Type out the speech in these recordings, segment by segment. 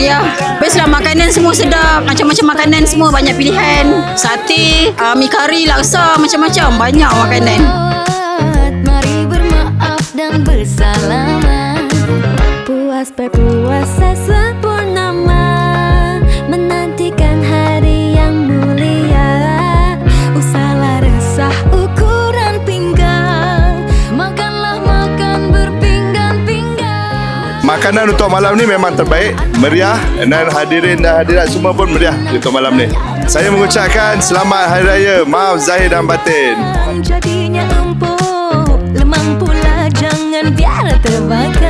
Raya. Best lah makanan semua sedap. Macam-macam makanan semua banyak pilihan. Sate, uh, mi kari, laksa, macam-macam. Banyak makanan. Mari bermaaf dan bersalaman Puas berpuasa sempurnama Makanan untuk malam ni memang terbaik, meriah dan hadirin dan hadirat semua pun meriah untuk malam ni. Saya mengucapkan selamat Hari Raya, maaf zahir dan batin. Jadinya empuk Lemang pula jangan biar terbakar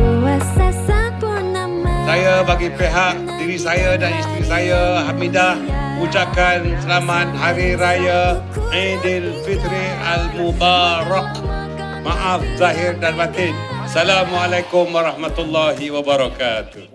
bagi pihak diri saya dan isteri saya Hamidah ucapkan selamat Hari Raya Aidilfitri Al-Mubarak. Maaf zahir dan batin. Assalamualaikum warahmatullahi wabarakatuh.